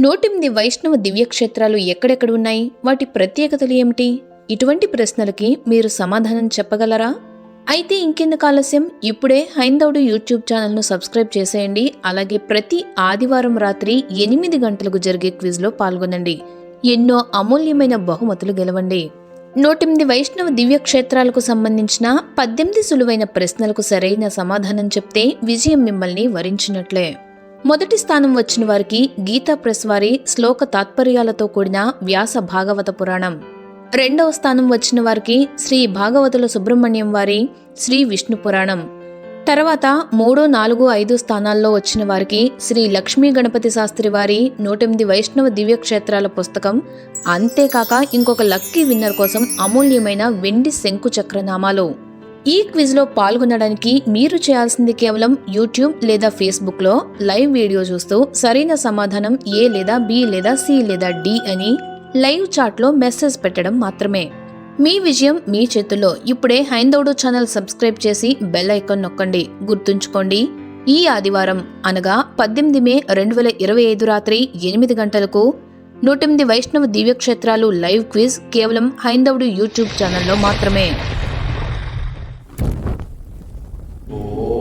నూటెనిమిది వైష్ణవ దివ్యక్షేత్రాలు ఎక్కడెక్కడ ఉన్నాయి? వాటి ప్రత్యేకతలు ఏమిటి? ఇటువంటి ప్రశ్నలకి మీరు సమాధానం చెప్పగలరా? అయితే ఇంకెందుకు ఆలస్యం? ఇప్పుడే హైందవుడు యూట్యూబ్ ఛానల్ను సబ్స్క్రైబ్ చేసేయండి. అలాగే ప్రతి ఆదివారం రాత్రి ఎనిమిది గంటలకు జరిగే క్విజ్లో పాల్గొనండి. ఎన్నో అమూల్యమైన బహుమతులు గెలవండి. నూటెనిమిది వైష్ణవ దివ్యక్షేత్రాలకు సంబంధించిన పద్దెనిమిది సులువైన ప్రశ్నలకు సరైన సమాధానం చెప్తే విజయం మిమ్మల్ని వరించినట్లే. మొదటి స్థానం వచ్చిన వారికి గీతా ప్రెస్ వారి శ్లోక తాత్పర్యాలతో కూడిన వ్యాస భాగవత పురాణం. రెండవ స్థానం వచ్చిన వారికి శ్రీ భాగవతుల సుబ్రహ్మణ్యం వారి శ్రీ విష్ణు పురాణం. తర్వాత మూడు నాలుగు ఐదు స్థానాల్లో వచ్చిన వారికి శ్రీ లక్ష్మీ గణపతి శాస్త్రి వారి నూటెనిమిది వైష్ణవ దివ్యక్షేత్రాల పుస్తకం. అంతేకాక ఇంకొక లక్కీ విన్నర్ కోసం అమూల్యమైన వెండి శంకు చక్రనామాలు ఈ క్విజ్లో పాల్గొనడానికి మీరు చేయాల్సింది కేవలం యూట్యూబ్ లేదా ఫేస్బుక్లో లైవ్ వీడియో చూస్తూ సరైన సమాధానం ఏ లేదా బి లేదా సి లేదా డి అని లైవ్ చాట్లో మెసేజ్ పెట్టడం మాత్రమే. మీ విజయం మీ చేతుల్లో. ఇప్పుడే హైందవుడు ఛానల్ సబ్స్క్రైబ్ చేసి బెల్ ఐకాన్ నొక్కండి. గుర్తుంచుకోండి. ఈ ఆదివారం అనగా పద్దెనిమిది మే రెండు వేల ఇరవై ఐదు రాత్రి ఎనిమిది గంటలకు నూటెనిమిది వైష్ణవ దివ్యక్షేత్రాలు లైవ్ క్విజ్ కేవలం హైందవుడు యూట్యూబ్ ఛానల్లో మాత్రమే. Oh.